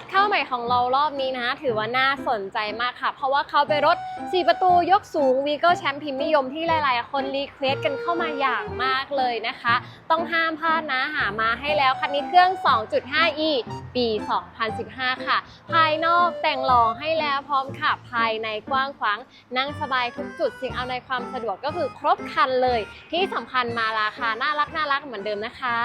ถเข้าใหม่ของเรารอบนี้นะ ถือว่าน่าสนใจมากค่ะ เพราะว่าเขาเป็นรถ 4 ประตูยกสูงวีโก้แชมป์พิมพ์นิยมที่หลายๆ คนรีเควสกันเข้ามาอย่างมากเลยนะคะ ต้องห้ามพลาดนะหามาให้แล้ว คันนี้เครื่อง 2.5e ปี 2015 ค่ะ ภายนอกแต่งหล่อให้แล้วพร้อมขับภายในกว้างขวาง นั่งสบายทุกจุดสิ่งเอาในความสะดวกก็คือครบครันเลย ที่สำคัญมาราคาน่ารักน่ารักเหมือนเดิมนะคะ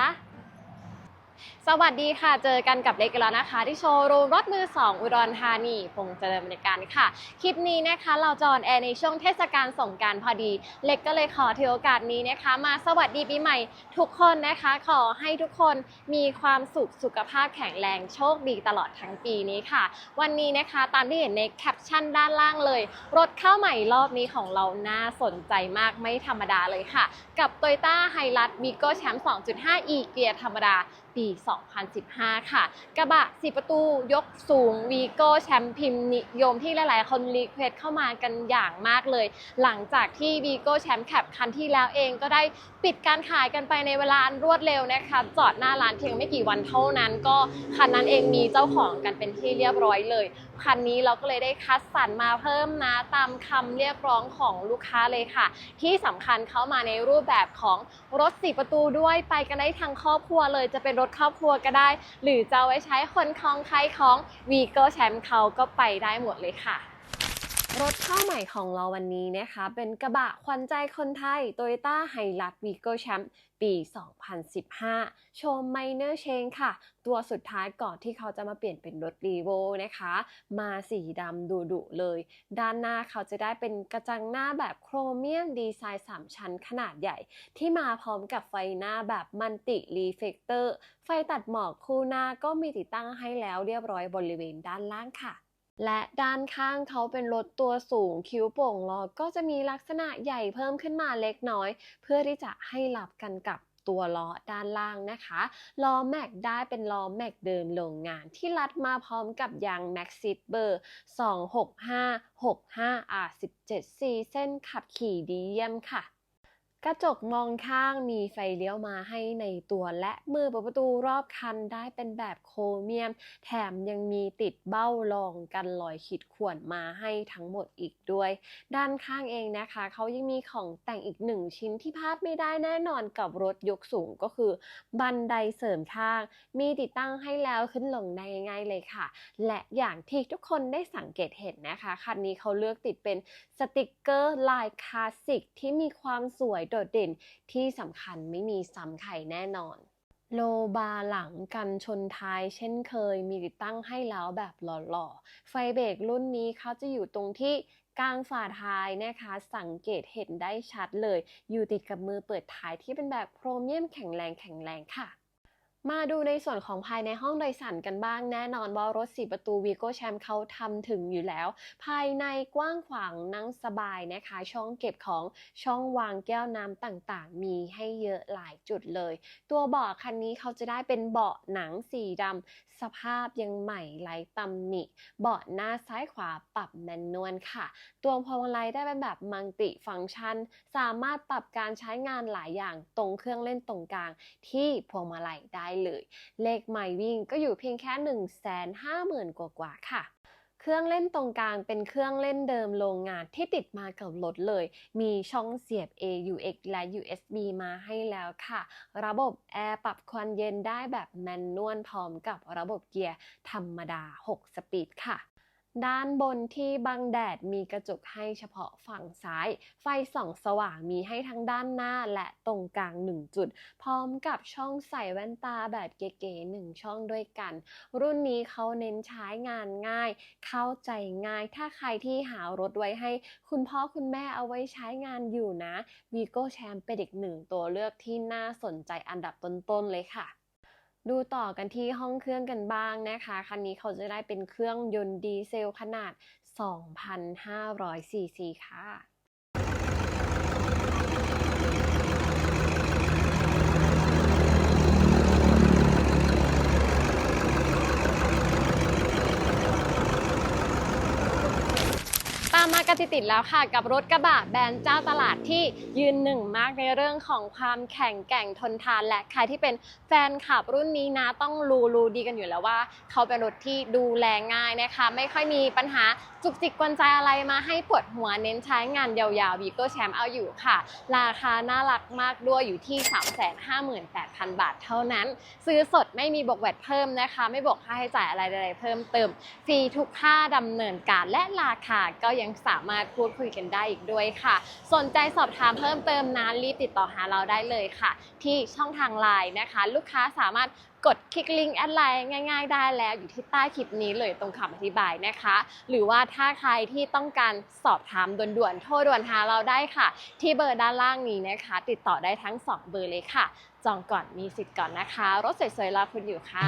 สวัสดีค่ะ เจอกันกับเล็กกันแล้วนะคะ ที่โชว์รูมรถมือ 2 อุดรธานีพงษ์เจริญบริการค่ะ คลิปนี้นะคะเราจอนแอร์ในช่วงเทศกาลสงกรารพอดี เล็กก็เลยขอถือโอกาสนี้นะคะ มาสวัสดีปีใหม่ทุกคนนะคะ ขอให้ทุกคนมีความสุขสุขภาพแข็งแรงโชคดีตลอดทั้งปีนี้ค่ะ วันนี้นะคะตามที่เห็นในแคปชั่นด้านล่างเลย รถเข้าใหม่รอบนี้ของเราน่าสนใจมากไม่ธรรมดาเลยค่ะ กับ Toyota h i l u x v i g o แชมป์ 2.5e เกียร์ธรรมดาปี2015 ค่ะ กระบะ 4 ประตูยกสูง v ีโก้แชมป์พิมพ์นิยมที่หลาย ๆ คนรีเควสเข้ามากันอย่างมากเลย หลังจากที่ v ีโก้แชมป์แคปคันที่แล้วเองก็ได้ปิดการขายกันไปในเวลาอันรวดเร็วนะคะ จอดหน้าร้านเพียงไม่กี่วันเท่านั้น ก็คันนั้นเองมีเจ้าของกันเป็นที่เรียบร้อยเลย คันนี้เราก็เลยได้คัดสรรมาเพิ่มนะตามคำเรียกร้องของลูกค้าเลยค่ะ ที่สำคัญเข้ามาในรูปแบบของรถ4ประตูด้วยไปกันได้ทั้งครอบครัวเลยจะเป็นรถครอบครัวก็ได้ หรือจะเอาไว้ใช้คนคลองใครของวีโก้แชมป์เขาก็ไปได้หมดเลยค่ะ รถเข้าใหม่ของเราวันนี้นะคะ เป็นกระบะขวัญใจคนไทย Toyota h i l u x v i g o Champ ปี 2015 โชม Minor Change ค่ะ ตัวสุดท้ายก่อนที่เขาจะมาเปลี่ยนเป็นรถ r e v o นะคะ มาสีดำดุดุเลย ด้านหน้าเขาจะได้เป็นกระจังหน้าแบบโครเมียมดีไซน์ 3 ชั้นขนาดใหญ่ ที่มาพร้อมกับไฟหน้าแบบมัลติรีเฟกเตอร์ ไฟตัดหมอกคู่หน้าก็มีติดตั้งให้แล้วเรียบร้อยบริเวณด้านล่างค่ะ และด้านข้างเขาเป็นรถตัวสูงคิ้วโป่งล้อก็จะมีลักษณะใหญ่เพิ่มขึ้นมาเล็กน้อย เพื่อที่จะให้หลับกันกับตัวล้อด้านล่างนะคะล้อแม็กได้เป็นล้อแม็กเดิมโรงงานที่รัดมาพร้อมกับยาง Maxxis เบอร์ 26565 R17 4เส้นขับขี่ดีเยี่ยมค่ะ กระจกมองข้างมีไฟเลี้ยวมาให้ในตัวและมือเปิดประตูรอบคันได้เป็นแบบโครเมียม แถมยังมีติดเบ้ารองกันรอยขีดข่วนมาให้ทั้งหมดอีกด้วย ด้านข้างเองนะคะ เขายังมีของแต่งอีกหนึ่งชิ้นที่พลาดไม่ได้แน่นอนกับรถยกสูงก็คือ บันไดเสริมข้าง มีติดตั้งให้แล้วขึ้นลงได้ง่ายเลยค่ะ และอย่างที่ทุกคนได้สังเกตเห็นนะคะคันนี้เขาเลือกติดเป็นสติกเกอร์ลายคลาสสิกที่มีความสวยโดดเด่น ที่สำคัญไม่มีซ้ำใครแน่นอน โลบาร์หลังกันชนท้ายเช่นเคยมีติดตั้งให้แล้วแบบหล่อๆ ไฟเบรกรุ่นนี้เขาจะอยู่ตรงที่กลางฝาท้ายนะคะ สังเกตเห็นได้ชัดเลย อยู่ติดกับมือเปิดท้ายที่เป็นแบบโครเมียมแข็งแรงแข็งแรงค่ะ มาดูในส่วนของภายในห้องโดยสารกันบ้าง แน่นอนว่ารถ4ประตู v ีโก้แชมป์เขาทำถึงอยู่แล้ว ภายในกว้างขวางนั่งสบายนะคะ ช่องเก็บของช่องวางแก้วน้ำต่างๆ มีให้เยอะหลายจุดเลย ตัวเบาะคันนี้เขาจะได้เป็นเบาะหนังสีดำสภาพยังใหม่ไร้ตำหนิ เบาะหน้าซ้ายขวาปรับแมนนวลค่ะ ตัวพวงมาลัยได้เป็นแบบมัลติฟังก์ชัน สามารถปรับการใช้งานหลายอย่างตรงเครื่องเล่นตรงกลางที่พวงมาลัยได้เลย เลขไมล์วิ่งก็อยู่เพียงแค่ 1 5 0 0 0 0 กว่ากว่าๆค่ะเครื่องเล่นตรงกลางเป็นเครื่องเล่นเดิมโรงงานที่ติดมากับรถเลย มีช่องเสียบ AUX และ USB มาให้แล้วค่ะ ระบบแอร์ปรับความเย็นได้แบบแมนนวลพร้อมกับระบบเกียร์ธรรมดา 6 สปีดค่ะ ด้านบนที่บังแดดมีกระจกให้เฉพาะฝั่งซ้าย ไฟส่องสว่างมีให้ทั้งด้านหน้าและตรงกลาง 1 จุด พร้อมกับช่องใส่แว่นตาแบบเก๋ๆ1ช่องด้วยกัน รุ่นนี้เขาเน้นใช้งานง่าย เข้าใจง่าย ถ้าใครที่หารถไว้ให้ คุณพ่อคุณแม่เอาไว้ใช้งานอยู่นะ v ีโก้แชมเป็นอีกหนึ่งตัวเลือกที่น่าสนใจอันดับต้นๆเลยค่ะ ดูต่อกันที่ห้องเครื่องกันบ้างนะคะ คันนี้เขาจะได้เป็นเครื่องยนต์ดีเซลขนาด 2,500ซีซีค่ะ ตามมากันติดๆแล้วค่ะ กับรถกระบะแบรนด์เจ้าตลาดที่ยืนหนึ่งมากในเรื่องของความแข็งแกร่งทนทานและใครที่เป็นแฟนคลับรุ่นนี้นะต้องรู้รู้ดีกันอยู่แล้วว่า เขาเป็นรถที่ดูแลง่ายนะคะ ไม่ค่อยมีปัญหาจุกจิกกวนใจอะไรมาให้ปวดหัวเน้นใช้งานยาวๆวีโก้แชมป์เอาอยู่ค่ะ ราคาน่ารักมากด้วยอยู่ที่ 358,000 บาทเท่านั้น ซื้อสดไม่มีบวกแวดเพิ่มนะคะ ไม่บวกค่าใช้จ่ายอะไรใดๆเพิ่มเติมฟรีทุกค่าดำเนินการและราคาก็ยังยังสามารถพูดคุยกันได้อีกด้วยค่ะ สนใจสอบถามเพิ่มเติมนะรีบติดต่อหาเราได้เลยค่ะ ที่ช่องทางไลน์นะคะ ลูกค้าสามารถกดคลิกลิงก์แอดไลน์ง่าย ๆ ได้แล้วอยู่ที่ใต้คลิปนี้เลยตรงคำอธิบายนะคะ หรือว่าถ้าใครที่ต้องการสอบถามด่วนๆ โทรด่วนหาเราได้ค่ะ ที่เบอร์ด้านล่างนี้นะคะ ติดต่อได้ทั้ง 2 เบอร์เลยค่ะ จองก่อนมีสิทธิ์ก่อนนะคะ รถสวยๆรอคุณอยู่ค่ะ